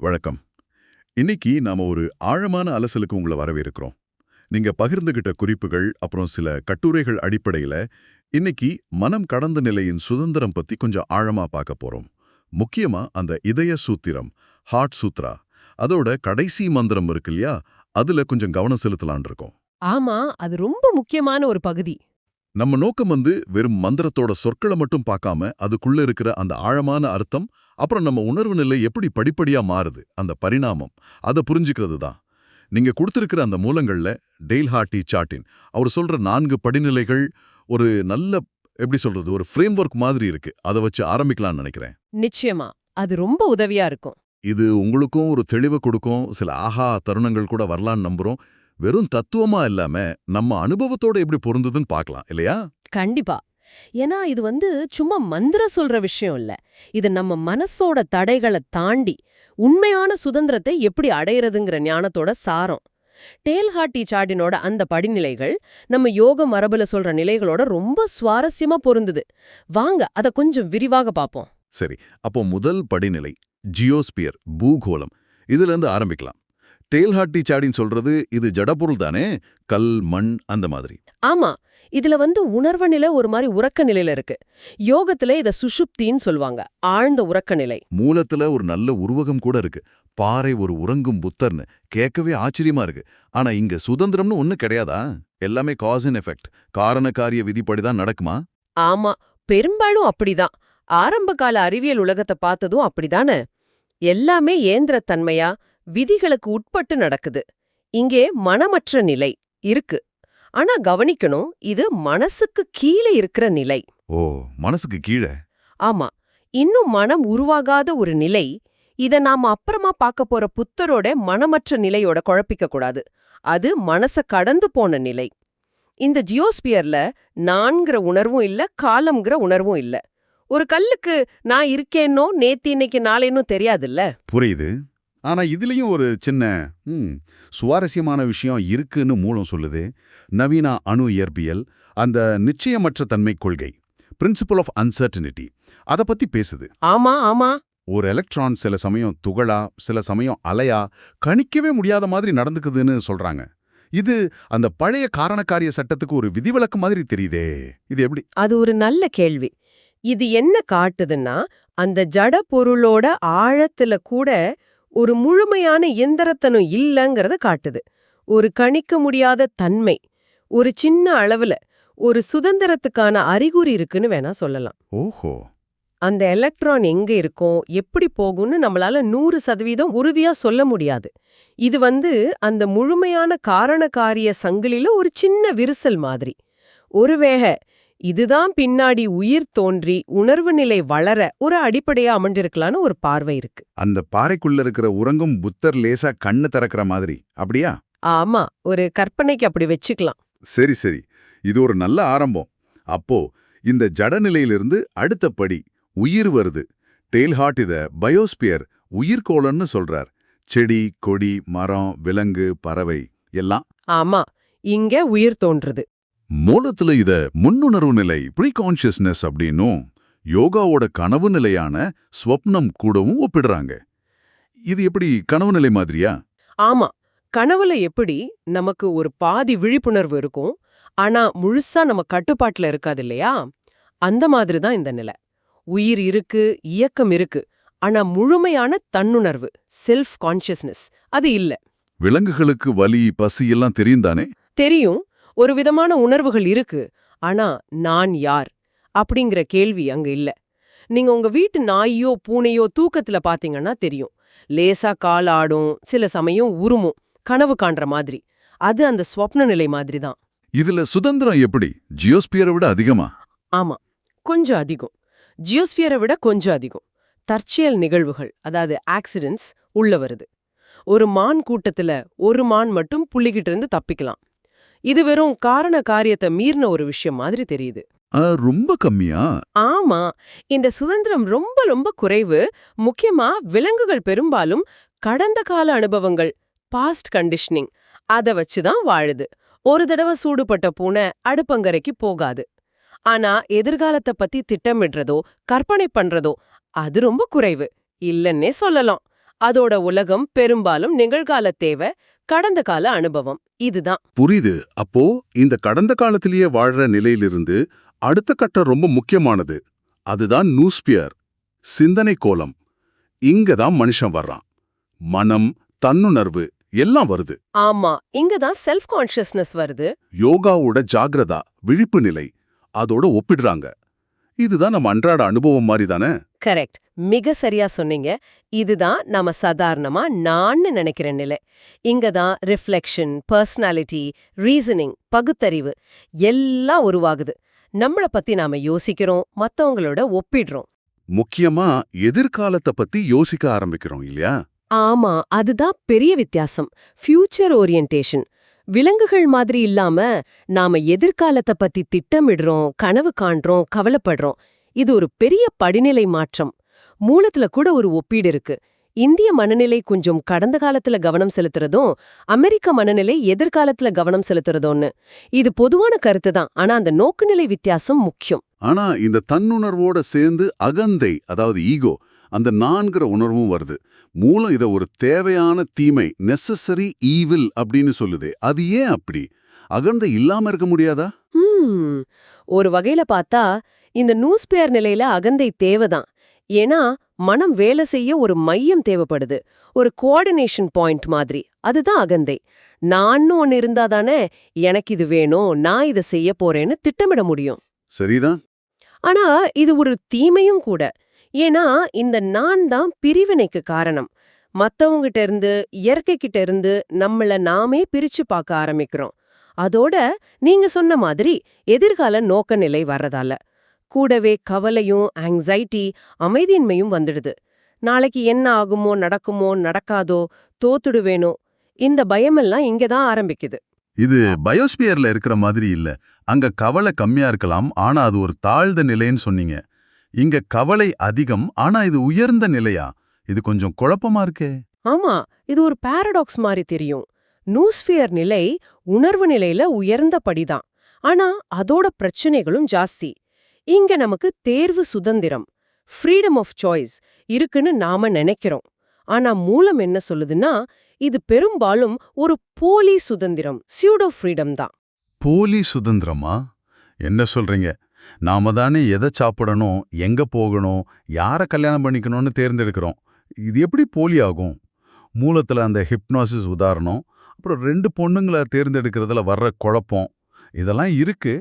வணக்கம். இன்னைக்கு நாம ஒரு ஆழமான அலசலுக்கு உங்களை வரவேற்கிறோம். நீங்க பகிர்ந்துகிட்ட குறிப்புகள் அப்புறம் சில கட்டுரைகள் அடிப்படையில இன்னைக்கு மனம் கடந்த நிலையின் சுதந்திரம் பத்தி கொஞ்சம் ஆழமா பார்க்க போறோம். முக்கியமா அந்த இதய சூத்திரம் ஹார்ட் சூத்ரா அதோட கடைசி மந்திரம் இருக்கு இல்லையா? அதுல கொஞ்சம் கவனம் செலுத்தலான் இருக்கோம். ஆமா அது ரொம்ப முக்கியமான ஒரு பகுதி. நம்ம நோக்கம் வந்து வெறும் மந்திரத்தோட சொற்களை மட்டும் பார்க்காம அதுக்குள்ள இருக்கிற அந்த ஆழமான அர்த்தம் அப்புறம் நம்ம உணர்வு நிலை எப்படி படிப்படியா மாறுது அந்த பரிணாமம் அதை புரிஞ்சுக்கிறது தான். நீங்க கொடுத்திருக்கிற அந்த மூலங்கள்ல டெய்ல் ஹார்டி சாட்டின் அவர் சொல்ற நான்கு படிநிலைகள் ஒரு நல்ல எப்படி சொல்றது ஒரு ஃப்ரேம் ஒர்க் மாதிரி இருக்கு. அதை வச்சு ஆரம்பிக்கலாம்னு நினைக்கிறேன். நிச்சயமா. அது ரொம்ப உதவியா இருக்கும். இது உங்களுக்கும் ஒரு தெளிவை கொடுக்கும். சில ஆஹா தருணங்கள் கூட வரலான்னு நம்புறோம். வெறும் தத்துவமா இல்லாம நம்ம அனுபவத்தோட எப்படி பொருந்துதுன்னு பார்க்கலாம் இல்லையா? கண்டிப்பா. ஏன்னா இது வந்து சும்மா மந்திரம் சொல்ற விஷயம் இல்ல. இது நம்ம மனசோட தடைகளை தாண்டி உண்மையான சுதந்திரத்தை எப்படி அடையறதுங்கிற ஞானத்தோட சாரம். டேல்ஹாட்டி சாட்டினோட அந்த படிநிலைகள் நம்ம யோக மரபுல சொல்ற நிலைகளோட ரொம்ப சுவாரஸ்யமா பொருந்துது. வாங்க அத கொஞ்சம் விரிவாக பாப்போம் சரி அப்போ முதல் படிநிலை ஜியோஸ்பியர் பூகோளம். இதுல இருந்து ஆரம்பிக்கலாம். டேல்ஹாட்டி சாடின்னு சொல்றது இது ஜடப்பொருள் தானே? கல் மண் அந்த மாதிரி. ஆமா. இதுல வந்து உணர்வு நிலை ஒரு மாதிரி உறக்க நிலையில இருக்கு. யோகத்துல இத சுஷுப்தின்னு சொல்லுவாங்க. ஆழ்ந்த உறக்க நிலை. மூலத்துல ஒரு நல்ல உருவகம் கூட இருக்கு. பாறை ஒரு உறங்கும் புத்தர்னு. கேட்கவே ஆச்சரியமா இருக்கு. ஆனா இங்க சுதந்திரம்னு ஒண்ணு கிடையாதா? எல்லாமே காஸ் அண்ட் எஃபெக்ட் காரண காரிய விதிப்படி தான் நடக்குமா? ஆமா. பெரும்பாலும் அப்படிதான். ஆரம்ப கால அறிவியல் உலகத்தை பார்த்ததும் அப்படிதானே. எல்லாமே ஏந்திரத்தன்மையா விதிகளுக்கு உட்பட்டு நடக்குது. இங்கே மனமற்ற நிலை இருக்கு. ஆனா கவனிக்கணும் இது மனசுக்கு கீழே இருக்கிற நிலை. ஓ மனசுக்கு கீழே? ஆமா. இன்னும் மனம் உருவாகாத ஒரு நிலை இத நாம அப்புறமா பார்க்க போற புத்தரோட மனமற்ற நிலையோட குழப்பிக்க கூடாது. அது மனச கடந்து போன நிலை. இந்த ஜியோஸ்பியர்ல நான்கிற உணர்வும் இல்ல காலம்ங்கிற உணர்வும் இல்ல. ஒரு கல்லுக்கு நான் இருக்கேனோ நேத்து இன்னைக்கு நாளேனோ தெரியாதுல்ல? புரியுது. ஆனா இதுலயும் ஒரு சின்ன சுவாரஸ்யமான விஷயம் இருக்குன்னு மூலம் சொல்லுது. நவீன அணு இயற்பியல் அந்த நிச்சயமற்ற தன்மை கொள்கை பிரின்சிபல் ஆஃப் அன்சர்டனிட்டி அதை பத்தி பேசுது. ஆமா ஆமா. ஒரு எலக்ட்ரான் சில சமயம் துகளா சில சமயம் அலையா கணிக்கவே முடியாத மாதிரி நடந்துக்குதுன்னு சொல்றாங்க. இது அந்த பழைய காரணக்காரிய சட்டத்துக்கு ஒரு விதிவிலக்கு மாதிரி தெரியுதே. இது எப்படி? அது ஒரு நல்ல கேள்வி. இது என்ன காட்டுதுன்னா அந்த ஜட பொருளோட ஆழத்துல கூட ஒரு முழுமையான எந்திரத்தனம் இல்லங்கறத காட்டுது. ஒரு கணிக்க முடியாத தன்மை ஒரு சின்ன அளவுல ஒரு சுதந்திரத்துக்கான அறிகுறி இருக்குன்னு வேணா சொல்லலாம். ஓஹோ. அந்த எலக்ட்ரான் எங்க இருக்கும் எப்படி போகும்னு நம்மளால நூறு சதவீதம் உறுதியா சொல்ல முடியாது. இது வந்து அந்த முழுமையான காரணகாரிய சங்கிலில ஒரு சின்ன விரிசல் மாதிரி. ஒருவேளை இதுதான் பின்னாடி உயிர் தோன்றி உணர்வு நிலை வளர ஒரு அடிப்படையா அமைஞ்சிருக்கலான்னு ஒரு பார்வை இருக்கு. அந்த பாறைக்குள்ள இருக்கிற உறங்கும் புத்தர் லேசா கண்ணு திறக்கிற மாதிரி அப்படியா? ஆமா ஒரு கற்பனைக்கு அப்படி வச்சுக்கலாம். சரி சரி. இது ஒரு நல்ல ஆரம்பம். அப்போ இந்த ஜடநிலையிலிருந்து அடுத்த படி உயிர் வருது. டெய்ல்ஹார்ட் இத பயோஸ்பியர் உயிர்கோளன்னு சொல்றார். செடி கொடி மரம் விலங்கு பறவை எல்லாம். ஆமா இங்க உயிர் தோன்றுது. மூலத்துல இத முன்னுணர்வு நிலை ப்ரீகான்ஷியஸ்னஸ் அப்படின்னும் யோகாவோட கனவு நிலையான ஸ்வப்னம் கூடவும் ஒப்பிடுறாங்க. இது எப்படி கனவு நிலை மாதிரியா? ஆமா. கனவுல எப்படி நமக்கு ஒரு பாதி விழிப்புணர்வு இருக்கும் ஆனா முழுசா நம்ம கட்டுப்பாட்டுல இருக்காது இல்லையா? அந்த மாதிரி தான் இந்த நிலை. உயிர் இருக்கு இயக்கம் இருக்கு ஆனா முழுமையான தன்னுணர்வு செல்ஃப் கான்ஷியஸ்னஸ் அது இல்ல. விலங்குகளுக்கு வலி பசி எல்லாம் தெரியும் தானே தெரியும். ஒரு விதமான உணர்வுகள் இருக்கு ஆனா நான் யார்? அப்படிங்கிற கேள்வி அங்க இல்ல. நீங்க உங்க வீட்டு நாயோ பூனையோ தூக்கத்துல பாத்தீங்கன்னா தெரியும். லேசா கால் ஆடும் சில சமயம் உருமும் கனவு காண்ற மாதிரி. அது அந்த ஸ்வப்ன நிலை மாதிரி தான். இதுல சுதந்திரம் எப்படி? ஜியோஸ்பியரை விட அதிகமா? ஆமா கொஞ்சம் அதிகம். ஜியோஸ்பியரை விட கொஞ்சம் அதிகம். தற்செயல் நிகழ்வுகள் அதாவது ஆக்சிடென்ட்ஸ் உள்ள வருது. ஒரு மான் கூட்டத்துல ஒரு மான் மட்டும் புள்ளிக்கிட்டு இருந்து தப்பிக்கலாம். இது வெறும் காரண காரியத்தை மீறின ஒரு விஷயம் மாதிரி தெரியுது. ரொம்ப கம்மியா? ஆமா. இந்த சுதந்திரம் ரொம்ப ரொம்ப குறைவு. முக்கியமா விலங்குகள் பெரும்பாலும் கடந்த கால அனுபவங்கள் பாஸ்ட் கண்டிஷனிங் அத வச்சுதான் வாழுது. ஒரு தடவை சூடுபட்ட பூனை அடுப்பங்கரைக்கு போகாது. ஆனா எதிர்காலத்தை பத்தி திட்டமிடுறதோ கற்பனை பண்றதோ அது ரொம்ப குறைவு. இல்லன்னே சொல்லலாம். அதோட உலகம் பெரும்பாலும் நிகழ்கால தேவை கடந்த கால அனுபவம். இதுதான். புரியுது. அப்போ இந்த கடந்த காலத்திலேயே வாழ்ற நிலையிலிருந்து அடுத்த கட்டம் ரொம்ப முக்கியமானது. அதுதான் நூஸ்பியர் சிந்தனை கோலம். இங்க தான் மனுஷன் வர்றான். மனம் தன்னுணர்வு எல்லாம் வருது. ஆமா இங்கதான் செல்ஃப் கான்ஷியஸ்னஸ் வருது. யோகாவோட ஜாகிரதா விழிப்பு நிலை அதோட ஒப்பிடுறாங்க. இதுதான் நம்ம அன்றாட அனுபவம் மாதிரி தானே? கரெக்ட் மிக சரியா சொன்னீங்க. இதுதான் நாம சாதாரணமா நான்னு நினைக்கிற நிலை. இங்க தான் ரிஃப்ளெக்ஷன் பர்சனாலிட்டி ரீசனிங் பகுத்தறிவு எல்லாம் உருவாகுது. நம்மள பத்தி நாம யோசிக்கிறோம் மத்தவங்களோட ஒப்பிடுறோம். முக்கியமா எதிர்காலத்தை பத்தி யோசிக்க ஆரம்பிக்கிறோம் இல்லையா? ஆமா அதுதான் பெரிய வித்தியாசம். ஃபியூச்சர் ஓரியன்டேஷன் விலங்குகள் மாதிரி இல்லாம நாம எதிர்காலத்தை பத்தி திட்டமிடுறோம் கனவு காண்றோம் கவலைப்படுறோம். இது ஒரு பெரிய படிநிலை மாற்றம். மூலத்துல கூட ஒரு ஒப்பீடு இருக்கு. இந்திய மனநிலை கொஞ்சம் கடந்த காலத்துல கவனம் செலுத்துறதும் அமெரிக்க மனநிலை எதிர்காலத்துல கவனம் செலுத்துறதும்னு. இது பொதுவான கருத்து தான் ஆனா அந்த நோக்குநிலை வித்தியாசம் முக்கியம். ஆனா இந்த தன்னுணர்வோட சேர்ந்து அகந்தை அதாவது ஈகோ அந்த நான்கிற உணர்வும் வருது. மூலம் இத ஒரு தேவையான தீமை நெசசரி ஈவில் அப்படின்னு சொல்லுதே அது ஏன் அப்படி? அகந்தை இல்லாம இருக்க முடியாதா? ஒரு வகையில பார்த்தா இந்த நூஸ்பேர் நிலையில அகந்தை தேவைதான். ஏன்னா மனம் வேலை செய்ய ஒரு மையம் தேவைப்படுது. ஒரு கோஆர்டினேஷன் பாயிண்ட் மாதிரி. அதுதான் அகந்தை. நான்னு ஒன்னு இருந்தாதானே எனக்கு இது வேணும் நான் இதை செய்ய போறேன்னு திட்டமிட முடியும். சரிதான். ஆனா இது ஒரு தீமையும் கூட. ஏன்னா இந்த நான் தான் பிரிவினைக்கு காரணம். மத்தவங்கிட்ட இருந்து இயற்கை கிட்ட இருந்து நம்மள நாமே பிரிச்சு பார்க்க ஆரம்பிக்கிறோம். அதோட நீங்க சொன்ன மாதிரி எதிர்கால நோக்க நிலை வர்றதால. கூடவே கவலையும் ஆங்ஸைட்டி அமைதியின்மையும் வந்துடுது. நாளைக்கு என்ன ஆகுமோ நடக்குமோ நடக்காதோ தோத்துடுவேனோ இந்த பயமெல்லாம் இங்க தான் ஆரம்பிக்குது. இது பயோஸ்பியர்ல இருக்கிற மாதிரி இல்ல. அங்க கவலை கம்மியா இருக்கலாம் ஆனா அது ஒரு தாழ்ந்த நிலைன்னு சொன்னீங்க. இங்க கவலை அதிகம் ஆனா இது உயர்ந்த நிலையா? இது கொஞ்சம் குழப்பமா இருக்கே. ஆமா இது ஒரு பாரடாக்ஸ் மாதிரி தெரியும். நூஸ்பியர் நிலை உணர்வு நிலையில உயர்ந்த படிதான் ஆனா அதோட பிரச்சனைகளும் ஜாஸ்தி. இங்க நமக்கு தேர்வு சுதந்திரம் ஃப்ரீடம் ஆஃப் சாய்ஸ் இருக்குன்னு நாம நினைக்கிறோம். ஆனா மூலம் என்ன சொல்லுதுன்னா இது பெரும்பாலும் ஒரு போலி சுதந்திரம் சியூடோ ஃப்ரீடம் தான். போலி சுதந்திரமா? என்ன சொல்றீங்க? நாம தானே எதை சாப்பிடணும் எங்க போகணும் யாரை கல்யாணம் பண்ணிக்கணும்னு தேர்ந்தெடுக்கிறோம். இது எப்படி போலி ஆகும்? மூலத்துல அந்த ஹிப்னாசிஸ் உதாரணம் அப்புறம் ரெண்டு பொண்ணுங்களை தேர்ந்தெடுக்கிறதுல வர்ற குழப்பம் இதெல்லாம் இருக்கு.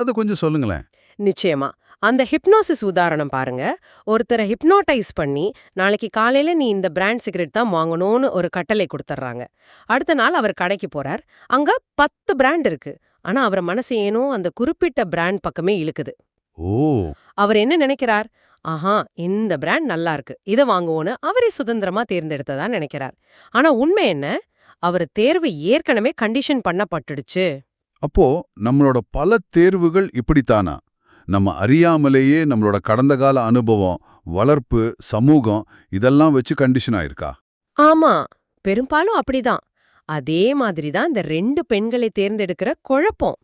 அது கொஞ்சம் சொல்லுங்களேன். நிச்சயமா. அந்த ஹிப்னோசிஸ் உதாரணம் பாருங்க. ஒருத்தரை ஹிப்னோடைஸ் பண்ணி நாளைக்கு காலையில நீ இந்த பிராண்ட் சிகரெட் தான் வாங்கணும்னு ஒரு கட்டளை கொடுத்துட்றாங்க அடுத்த நாள் அவர் கடைக்கு போறார். அங்க பத்து பிராண்ட் இருக்கு. ஆனா அவர் மனசு ஏனோ அந்த குறிப்பிட்ட பிராண்ட் பக்கமே இழுக்குது. ஓ. அவர் என்ன நினைக்கிறார்? ஆஹா இந்த பிராண்ட் நல்லா இருக்கு. இதை வாங்குவோன்னு அவரே சுதந்திரமா தேர்ந்தெடுத்ததா நினைக்கிறார். ஆனா உண்மை என்ன? அவர் தேர்வு ஏற்கனவே கண்டிஷன் பண்ணப்பட்டுடுச்சு. அப்போ நம்மளோட பல தேர்வுகள் இப்படித்தானா? நம்ம அறியாமலேயே நம்மளோட கடந்த கால அனுபவம் வளர்ப்பு சமூகம் இதெல்லாம் வச்சு கண்டிஷன் ஆயிருக்கா? ஆமா. பெரும்பாலும் அப்படிதான். அதே மாதிரி தான் இந்த ரெண்டு பெண்களை தேர்ந்தெடுக்கிற குழப்பம்.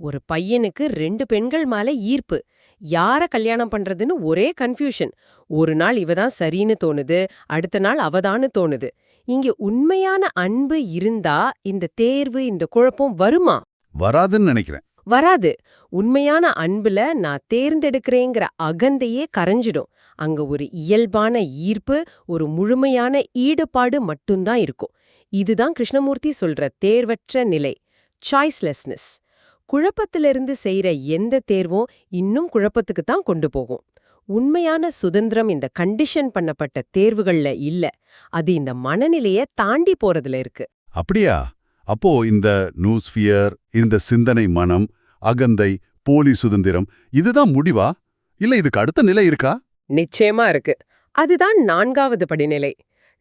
ஒரு பையனுக்கு ரெண்டு பெண்கள் மேல ஈர்ப்பு. யார கல்யாணம் பண்றதுன்னு ஒரே கன்ஃபியூஷன் ஒரு நாள் இவ தான் சரின்னு தோணுது அடுத்த நாள் அவதான்னு தோணுது. இங்க உண்மையான அன்பு இருந்தா இந்த தேர்வு இந்த குழப்பம் வருமா? வராதுன்னு நினைக்கிறேன். வராது. உண்மையான அன்புல நான் தேர்ந்தெடுக்கிறேங்கிற அகந்தையே கரைஞ்சிடும். அங்க ஒரு இயல்பான ஈர்ப்பு ஒரு முழுமையான ஈடுபாடு மட்டும்தான் இருக்கும். இதுதான் கிருஷ்ணமூர்த்தி சொல்ற தேர்வற்ற நிலை சாய்ஸ்லெஸ்னஸ் குழப்பத்திலிருந்து செய்யற எந்த தேர்வும் இன்னும் குழப்பத்துக்கு தான் கொண்டு போகும். உண்மையான சுதந்திரம் இந்த கண்டிஷன் பண்ணப்பட்ட தேர்வுகள்ல இல்ல. அது இந்த மனநிலைய தாண்டி போறதுல இருக்கு. அப்படியா? அப்போ இந்த நூஸ்பியர் இந்த சிந்தனை மனம் அகந்தை போலி சுதந்திரம் இதுதான் முடிவா? இல்ல இதுக்கு அடுத்த நிலை இருக்கா? நிச்சயமா இருக்கு. அதுதான் நான்காவது படிநிலை.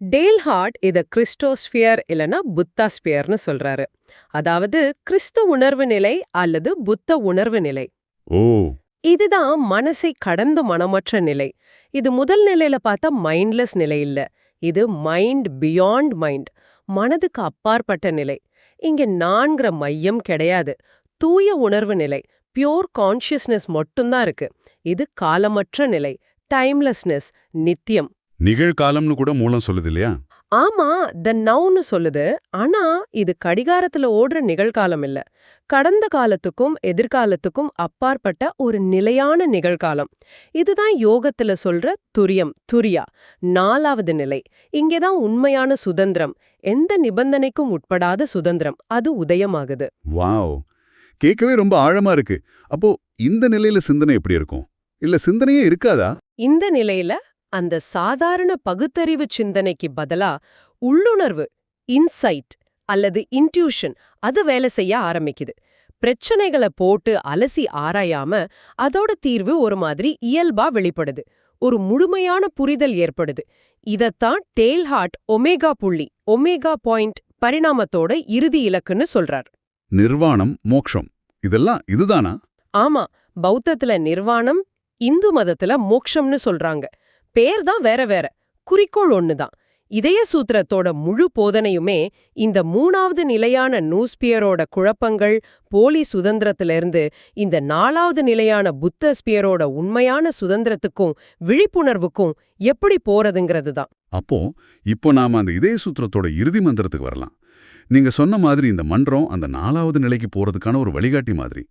டேல்ஹார்ட் இத கிறிஸ்டோஸ்பியர் இல்லனா புத்தாஸ்பியர்னு சொல்றாரு. அதாவது கிறிஸ்து உணர்வு நிலை அல்லது புத்த உணர்வு நிலை. ஓ. இதுதான் மனசை கடந்த மனமற்ற நிலை. இது முதல் நிலையில பார்த்தா மைண்ட்லெஸ் நிலை இல்ல. இது மைண்ட் பியாண்ட் மைண்ட் மனதுக்கு அப்பாற்பட்ட நிலை. இங்க நான்கிற மையம் கிடையாது. தூய உணர்வு நிலை பியோர் கான்ஷியஸ்னஸ் மட்டும்தான் இருக்கு. இது காலமற்ற நிலை டைம்லெஸ்னஸ் நித்தியம். நிகழ்காலம்னு கூட மூலம் சொல்லுது இல்லையா? ஆமா த நவுன்னு சொல்லுது. ஆனா இது கடிகாரத்துல ஓடுற நிகழ்காலம் இல்ல. கடந்த காலத்துக்கும் எதிர்காலத்துக்கும் அப்பாற்பட்ட ஒரு நிலையான நிகழ்காலம். இதுதான் யோகத்துல சொல்ற துரியம் துரியா நாலாவது நிலை. இங்கேதான் உண்மையான சுதந்திரம். எந்த நிபந்தனைக்கும் உட்படாத சுதந்திரம். அது உதயமாகுது. வாவ். கேட்கவே ரொம்ப ஆழமா இருக்கு. அப்போ இந்த நிலையில சிந்தனை எப்படி இருக்கும்? இல்ல சிந்தனையே இருக்காதா? இந்த நிலையில அந்த சாதாரண பகுத்தறிவு சிந்தனைக்கு பதிலா உள்ளுணர்வு இன்சைட் அல்லது இன்ட்யூஷன் அது வேலை செய்ய ஆரம்பிக்குது. பிரச்சனைகளை போட்டு அலசி ஆராயாம அதோட தீர்வு ஒரு மாதிரி இயல்பா வெளிப்படுது. ஒரு முழுமையான புரிதல் ஏற்படுது. இதத்தான் டேல்ஹார்ட் ஒமேகா புள்ளி ஒமேகா பாயிண்ட் பரிணாமத்தோட இறுதி இலக்குன்னு சொல்றார். நிர்வாணம் மோக்ஷம். இதெல்லாம் இதுதானா? ஆமா பௌத்தத்துல நிர்வாணம் இந்து மதத்துல மோக்ஷம்னு சொல்றாங்க. பேர் தான் வேற வேற குறிக்கோள் ஒண்ணுதான். இதய சூத்திரத்தோட முழு போதனையுமே இந்த மூணாவது நிலையான நூஸ்பியரோட குழப்பங்கள் போலி சுதந்திரத்திலிருந்து இந்த நாலாவது நிலையான புத்த ஸ்பியரோட உண்மையான சுதந்திரத்துக்கும் விழிப்புணர்வுக்கும் எப்படி போறதுங்கிறது தான். அப்போ இப்போ நாம அந்த இதய சூத்திரத்தோட இறுதி மந்திரத்துக்கு வரலாம். நீங்க சொன்ன மாதிரி இந்த மன்றம் அந்த நாலாவது நிலைக்கு போறதுக்கான ஒரு வழிகாட்டி மாதிரி.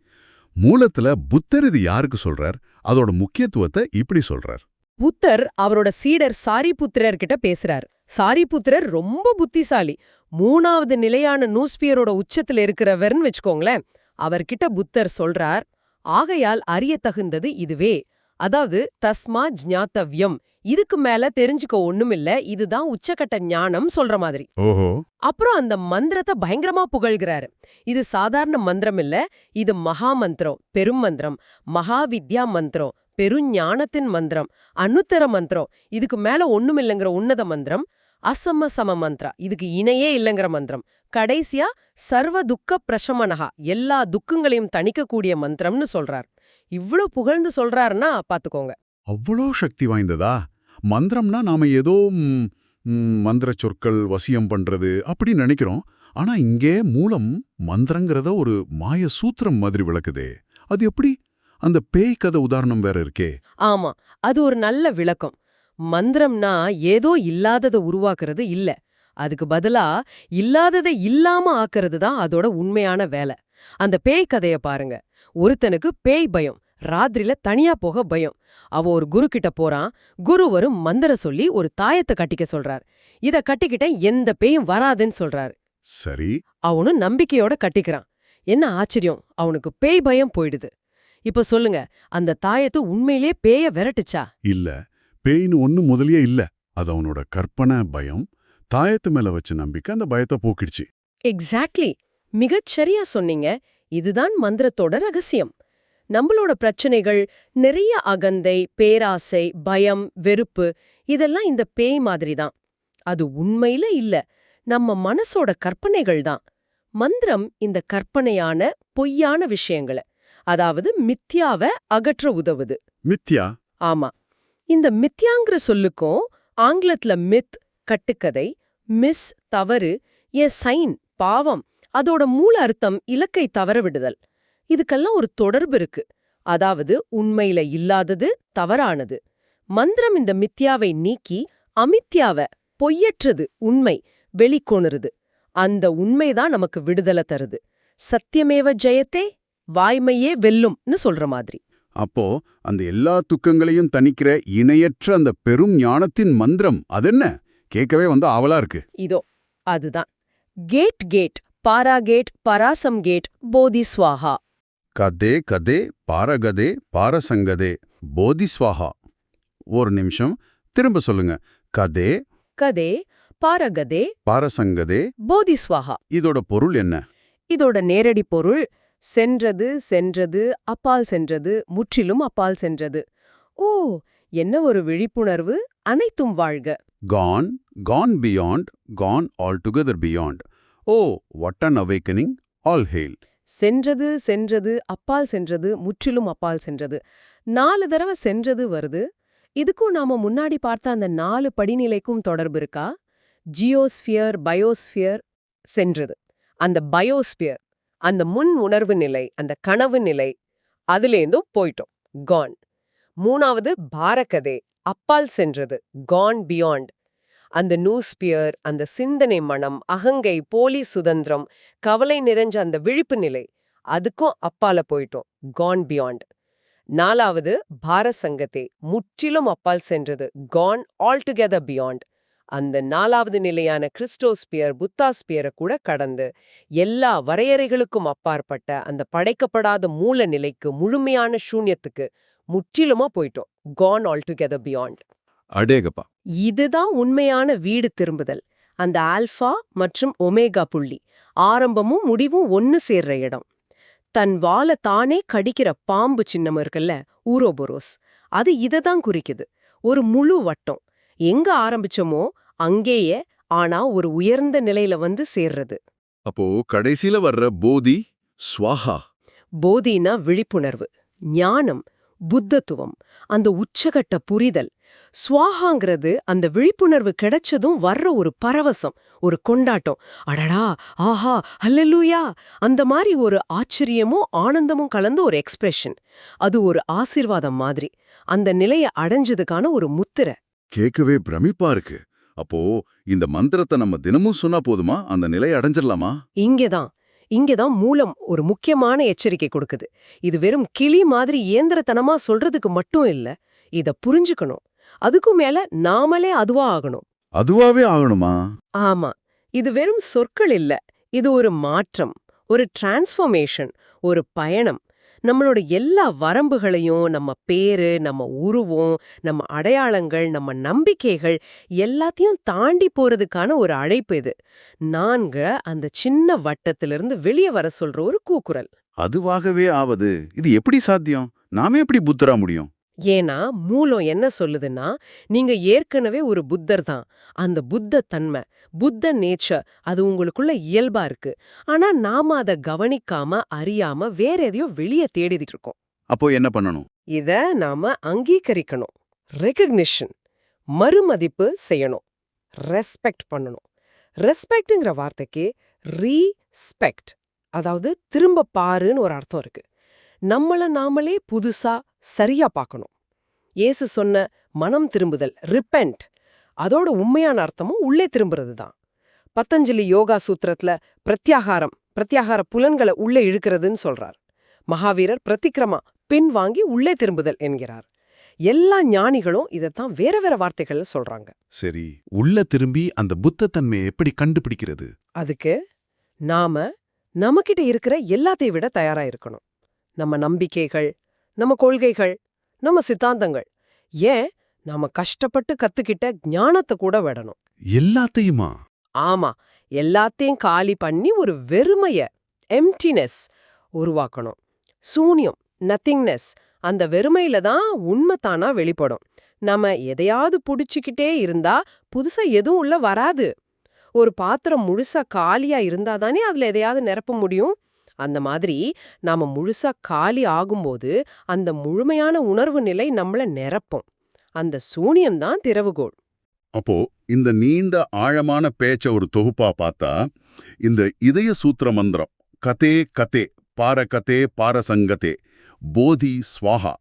மூலத்துல புத்தர் இது யாருக்கு சொல்றார்? அதோட முக்கியத்துவத்தை இப்படி சொல்றார். புத்தர் அவரோட சீடர் சாரிபுத்திரர் கிட்ட பேசுறார். சாரிபுத்திரர் ரொம்ப புத்திசாலி. மூணாவது நிலையான நூஸ்பியரோட உச்சத்துல இருக்கிறவர்னு வச்சுக்கோங்களேன் அவர்கிட்ட புத்தர் சொல்றார் ஆகையால் அறிய தகுந்தது இதுவே. அதாவது தஸ்மா ஜ்ஞாத்தவ்யம். இதுக்கு மேல தெரிஞ்சுக்க ஒண்ணுமில்ல இதுதான் உச்சக்கட்ட ஞானம் சொல்ற மாதிரி. அப்புறம் அந்த மந்திரத்தை பயங்கரமா புகழ்கிறாரு. இது சாதாரண மந்திரம் இல்ல இது மகா மந்திரம் பெரும் மந்திரம் மகா வித்யா மந்திரம் பெருஞானத்தின் மந்திரம் அனுத்தர மந்திரம் இதுக்கு மேல ஒண்ணுமில்லைங்கிற உன்னத மந்திரம் அசம சம மந்திரா இதுக்கு இணையே இல்லைங்கிற மந்திரம். கடைசியா சர்வ துக்க பிரசமனகா எல்லா துக்கங்களையும் தணிக்கக்கூடிய மந்திரம்னு சொல்றார். இவ்ளோ புகழ்ந்து சொல்றாருன்னா பாத்துக்கோங்க. அவ்வளோ சக்தி வாய்ந்ததா? மந்திரம்னா நாம ஏதோ மந்திர சொற்கள் வசியம் பண்றது அப்படி நினைக்கிறோம். ஆனா இங்கே மூலம் மந்திரங்கிறத ஒரு மாய சூத்திரம் மாதிரி விளக்குதே. அது எப்படி? அந்த பேய் கதை உதாரணம் வேற இருக்கே. ஆமா அது ஒரு நல்ல விளக்கம். மந்திரம்னா ஏதோ இல்லாததை உருவாக்குறது இல்ல. அதுக்கு பதிலா இல்லாததை இல்லாம ஆக்குறது தான் அதோட உண்மையான வேலை. அந்த பேய் கதைய பாருங்க. ஒருத்தனுக்கு பேய் பயம். ராத்திரில தனியா போக பயம். அவ ஒரு குரு கிட்ட போறான். குரு வரும் மந்திர சொல்லி ஒரு தாயத்தை கட்டிக்க சொல்றார். இத கட்டிக்கிட்ட எந்த பேயும் வராதுன்னு சொல்றாரு. சரி. அவனும் நம்பிக்கையோட கட்டிக்கிறான். என்ன ஆச்சரியம். அவனுக்கு பேய் பயம் போயிடுது. இப்ப சொல்லுங்க அந்த தாயத்து உண்மையிலே பேய விரட்டுச்சா? இல்ல. பேய்னு ஒண்ணு முதலியே இல்ல. அது அவனோட கற்பனை பயம். தாயத்து மேல வச்ச நம்பிக்கை அந்த பயத்தை போக்கிடுச்சு. எக்ஸாக்ட்லி மிகச் சரியா சொன்னீங்க. இதுதான் மந்திரத்தோட ரகசியம். நம்மளோட பிரச்சனைகள் நிறைய அகந்தை பேராசை பயம் வெறுப்பு இதெல்லாம் இந்த பேய் மாதிரி தான். அது உண்மையில இல்ல. நம்ம மனசோட கற்பனைகள் தான். மந்திரம் இந்த கற்பனையான பொய்யான விஷயங்கள அதாவது மித்யாவ அகற்ற உதவுது. மித்யா? ஆமா. இந்த மித்யாங்கிற சொல்லுக்கும் ஆங்கிலத்துல மித் கட்டுக்கதை மிஸ் தவறு எ சைன் பாவம் அதோட மூல அர்த்தம் இலக்கை தவற விடுதல். இதுக்கெல்லாம் ஒரு தொடர்பு இருக்கு. அதாவது உண்மையில இல்லாதது தவறானது. மந்திரம் இந்த மித்யாவை நீக்கி அமித்யாவ பொய்யற்றது உண்மை வெளிக்கொணுறது. அந்த உண்மைதான் நமக்கு விடுதலை தருது. சத்தியமேவ ஜெயத்தே வாய்மையே வெல்லும்னு சொல்ற மாதிரி. அப்போ அந்த எல்லா துக்கங்களையும் தணிக்கிற இணையற்ற அந்த பெரும் ஞானத்தின் மந்திரம் அதென்ன? கேட்கவே வந்து ஆவலா இருக்கு. இதோ அதுதான். கேட் கேட் பாரா கேட் பராசம் கேட் போதி ஸ்வாஹா. கதே கதே பாரகதே பாரசங்கதே போதிஸ்வாஹா ஒரு நிமிஷம் திரும்ப சொல்லுங்க. கதே கதே பாரகதே பாரசங்கதே போதி ஸ்வாஹா. இதோட பொருள் என்ன? இதோட நேரடி பொருள் சென்றது சென்றது அப்பால் சென்றது முற்றிலும் அப்பால் சென்றது. ஓ என்ன ஒரு விழிப்புணர்வு அனைத்தும் வாழ்க. Gone gone beyond gone all together beyond oh what an awakening all hail சென்றது சென்றது அப்பால் சென்றது முற்றிலும் அப்பால் சென்றது. நாலு தடவை சென்றது வருது. இதுக்கும் நாம முன்னாடி பார்த்த அந்த நாலு படிநிலைக்கும் தொடர்பு இருக்கா? ஜியோஸ்பியர் பயோஸ்பியர் சென்றது. அந்த பயோஸ்பியர் அந்த முன் உணர்வு நிலை அந்த கனவு நிலை அதுலேருந்தும் போயிட்டோம். கான் மூணாவது பாரகதே. அப்பால் சென்றது கான் பியாண்ட் அந்த நூஸ்பியர் அந்த சிந்தனை மனம் அகங்கை போலி சுதந்திரம் கவலை நிறைஞ்ச அந்த விழிப்பு நிலை அதுக்கும் அப்பால போயிட்டோம் கான் பியாண்ட் நாலாவது பார சங்கத்தை முற்றிலும் அப்பால் சென்றது கான் ஆல்டுகெதர் பியாண்ட் அந்த நாலாவது நிலையான கிறிஸ்டோஸ்பியர் புத்தாஸ்பியரை கூட கடந்து எல்லா வரையறைகளுக்கும் அப்பாற்பட்ட அந்த படைக்கப்படாத மூல நிலைக்கு முழுமையான சூன்யத்துக்கு முற்றிலுமா போயிட்டோம். கான் ஆல்டுகெதர் பியாண்ட் அடேகப்பா. இதுதான் உண்மையான வீடு திரும்புதல். அந்த ஆல்ஃபா மற்றும் ஒமேகா புள்ளி. ஆரம்பமும் முடிவும் ஒன்னு சேர்ற இடம். தன் வாலை தானே கடிக்கிற பாம்பு சின்னம் இருக்குல்ல ஊரோபொரோஸ். அது இததான் குறிக்குது. ஒரு முழு வட்டம். எங்க ஆரம்பிச்சோமோ அங்கேயே ஆனா ஒரு உயர்ந்த நிலையில வந்து சேர்றது. அப்போ கடைசியில வர்ற போதி ஸ்வாஹா. போதினா விழிப்புணர்வு ஞானம். புத்தத்துவம் அந்த உச்சகட்ட புரிதல். ஸ்வாஹாங்கிறது அந்த விழிப்புணர்வு கிடைச்சதும் வர்ற ஒரு பரவசம் ஒரு கொண்டாட்டம். அடடா ஆஹா ஹல்லெலூயா அந்த மாதிரி ஒரு ஆச்சரியமும் ஆனந்தமும் கலந்த ஒரு எக்ஸ்பிரஷன் அது ஒரு ஆசீர்வாதம் மாதிரி. அந்த நிலையை அடைஞ்சதுக்கான ஒரு முத்திரை. கேட்கவே பிரமிப்பா இருக்கு. அப்போ இந்த மந்திரத்தை நம்ம தினமும் சொன்னா போதுமா? அந்த நிலையை அடைஞ்சிடலாமா இங்கேதான். இங்கேதான் மூலம் ஒரு முக்கியமான எச்சரிக்கை கொடுக்குது. இது வெறும் கிளி மாதிரி இயந்திரத்தனமா சொல்றதுக்கு மட்டும் இல்ல இத புரிஞ்சுக்கணும். அதுக்கும் மேல நாமளே அதுவா ஆகணும். அதுவாவே ஆகணுமா? ஆமா. இது வெறும் சொற்கள் இல்ல. இது ஒரு மாற்றம் ஒரு டிரான்ஸ்ஃபர்மேஷன் ஒரு பயணம். நம்மளோட எல்லா வரம்புகளையும் நம்ம பேரு நம்ம உருவம் நம்ம அடையாளங்கள் நம்ம நம்பிக்கைகள் எல்லாத்தையும் தாண்டி போறதுக்கான ஒரு அழைப்பு இது. நான்க அந்த சின்ன வட்டத்திலிருந்து வெளியே வர சொல்ற ஒரு கூக்குரல். அதுவாகவே ஆவது. இது எப்படி சாத்தியம்? நாமே எப்படி புத்தரா முடியும்? ஏன்னா மூலம் என்ன சொல்லுதுன்னா நீங்க ஏற்கனவே ஒரு புத்தர் தான். அந்த புத்த தன்மை புத்த நேச்சர் அது உங்களுக்குள்ள இயல்பா இருக்கு. ஆனா நாம அதை கவனிக்காம அறியாம வேற எதையோ வெளியே தேடிட்டு இருக்கோம். அப்போ என்ன பண்ணணும்? இத நாம அங்கீகரிக்கணும். ரெகக்னிஷன் மறுமதிப்பு செய்யணும். ரெஸ்பெக்ட் பண்ணணும். ரெஸ்பெக்ட்ங்கிற வார்த்தைக்கு ரீஸ்பெக்ட் அதாவது திரும்ப பாருன்னு ஒரு அர்த்தம் இருக்கு. நம்மள நாமளே புதுசா சரியா பார்க்கணும். இயேசு சொன்ன மனம் திரும்புதல் ரிப்பெண்ட் அதோட உண்மையான அர்த்தமும் உள்ளே திரும்புறது தான் பத்தஞ்சலி யோகா சூத்திரத்துல பிரத்யாகாரம் பிரத்யாகார புலன்களை உள்ளே இழுக்கிறதுன்னு சொல்றார். மகாவீரர் பிரதிக்கிரமா பின் வாங்கி உள்ளே திரும்புதல் என்கிறார். எல்லா ஞானிகளும் இதைத்தான் வேற வேற வார்த்தைகள்ல சொல்றாங்க. சரி உள்ள திரும்பி அந்த புத்த தன்மையை எப்படி கண்டுபிடிக்கிறது? அதுக்கு நாம நம்மகிட்ட இருக்கிற எல்லாத்தையும் விட தயாரா இருக்கணும். நம்ம நம்பிக்கைகள் நம்ம கொள்கைகள் நம்ம சித்தாந்தங்கள். ஏன்? நாம கஷ்டப்பட்டு கத்துக்கிட்ட ஞானத்தை கூட விடணும். எல்லாத்தையுமா? ஆமா. எல்லாத்தையும் காலி பண்ணி ஒரு வெறுமைய எம்டினஸ் உருவாக்கணும். சூன்யம் நத்திங்னஸ் அந்த வெறுமையில தான் உண்மை தானா வெளிப்படும். நம்ம எதையாவது புடிச்சுக்கிட்டே இருந்தா புதுசா எதுவும் உள்ள வராது. ஒரு பாத்திரம் முழுசா காலியா இருந்தா தானே அதுல எதையாவது நிரப்ப முடியும். அந்த மாதிரி நாம முழுசா காலி ஆகும்போது அந்த முழுமையான உணர்வு நிலை நம்மள நிரப்பும். அந்த சூனியம்தான் தான் அப்போ இந்த நீண்ட ஆழமான பேச்ச ஒரு தொகுப்பா பார்த்தா இந்த இதய சூத்திர மந்திரம் கதே கதே பார கதே பாரசங்கதே போதி ஸ்வாஹா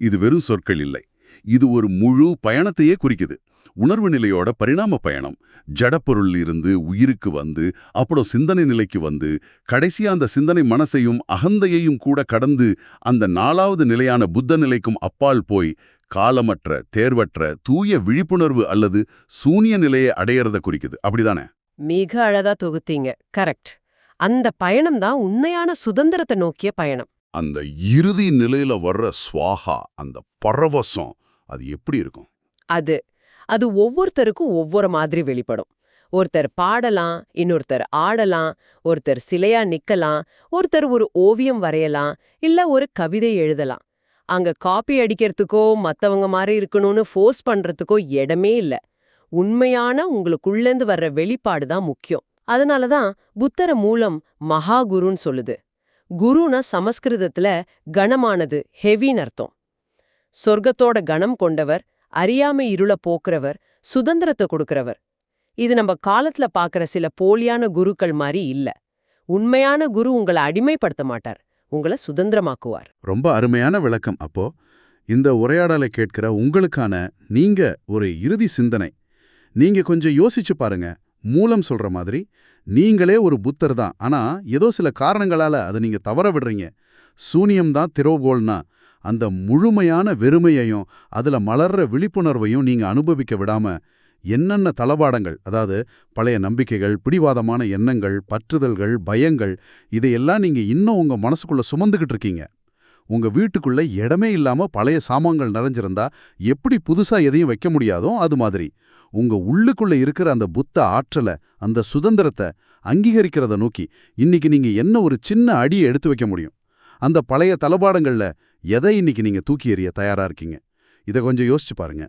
இது வெறும் சொற்கள் இல்லை. இது ஒரு முழு பயணத்தையே குறிக்குது. உணர்வு நிலையோட பரிணாம பயணம். ஜடப்பொருள் இருந்து உயிருக்கு வந்து அப்புறம் சிந்தனை நிலைக்கு வந்து கடைசியா அந்த சிந்தனை மனசையும் அகந்தையையும் கூட கடந்து அந்த நாலாவது நிலையான புத்த நிலைக்கும் அப்பால் போய் காலமற்ற தேர்வற்ற தூய விழிப்புணர்வு அல்லது சூனிய நிலையை அடையறத குறிக்குது. அப்படிதானே? மிக அழகா தொகுத்தீங்க. கரெக்ட். அந்த பயணம் தான் உண்மையான சுதந்திரத்தை நோக்கிய பயணம். அந்த இறுதி நிலையில வர்ற ஸ்வாஹா அந்த பரவசம் அது எப்படி இருக்கும்? அது அது ஒவ்வொருத்தருக்கும் ஒவ்வொரு மாதிரி வெளிப்படும். ஒருத்தர் பாடலாம் இன்னொருத்தர் ஆடலாம் ஒருத்தர் சிலையா நிக்கலாம் ஒருத்தர் ஒரு ஓவியம் வரையலாம் இல்ல ஒரு கவிதை எழுதலாம். அங்க காப்பி அடிக்கிறதுக்கோ மத்தவங்க மாதிரி இருக்கணும்னு ஃபோர்ஸ் பண்றதுக்கோ இடமே இல்ல. உண்மையான உங்களுக்குள்ளேந்து வர்ற வெளிப்பாடு தான் முக்கியம். அதனால தான் புத்தர மூலம் மகாகுருன்னு சொல்லுது. குருனா சமஸ்கிருதத்துல கனமானது ஹெவின்னு அர்த்தம். சொர்க்கத்தோட கணம் கொண்டவர் அறியாமை இருள போக்குறவர் சுதந்திரத்தை கொடுக்கறவர். இது நம்ம காலத்துல பாக்குற சில போலியான குருக்கள் மாதிரி இல்ல. உண்மையான குரு உங்களை அடிமைப்படுத்த மாட்டார். உங்களை சுதந்திரமாக்குவார். ரொம்ப அருமையான விளக்கம். அப்போ இந்த உரையாடலை கேட்கிற உங்களுக்கான நீங்க ஒரு இறுதி சிந்தனை. நீங்க கொஞ்சம் யோசிச்சு பாருங்க. மூலம் சொல்ற மாதிரி நீங்களே ஒரு புத்தர் தான். ஆனா ஏதோ சில காரணங்களால அதை நீங்க தவற விடுறீங்க. சூனியம் தான் திரோகோல்னா அந்த முழுமையான வெறுமையையும் அதுல மலர்ற விழிப்புணர்வையும் நீங்க அனுபவிக்க விடாம என்னென்ன தளபாடங்கள் அதாவது பழைய நம்பிக்கைகள் பிடிவாதமான எண்ணங்கள் பற்றுதல்கள் பயங்கள் இதையெல்லாம் நீங்க இன்னும் உங்க மனசுக்குள்ள சுமந்துகிட்டு இருக்கீங்க. உங்க வீட்டுக்குள்ள இடமே இல்லாம பழைய சாமான்கள் நிறைஞ்சிருந்தா எப்படி புதுசா எதையும் வைக்க முடியாதோ அது மாதிரி. உங்க உள்ளுக்குள்ள இருக்கிற அந்த புத்த ஆற்றலை அந்த சுதந்திரத்தை அங்கீகரிக்கிறத நோக்கி இன்னைக்கு நீங்க என்ன ஒரு சின்ன அடியை எடுத்து வைக்க முடியும்? அந்த பழைய தளபாடங்களில் எதை இன்னைக்கு நீங்க தூக்கி எறிய தயாரா இருக்கீங்க? இதை கொஞ்சம் யோசிச்சு பாருங்க.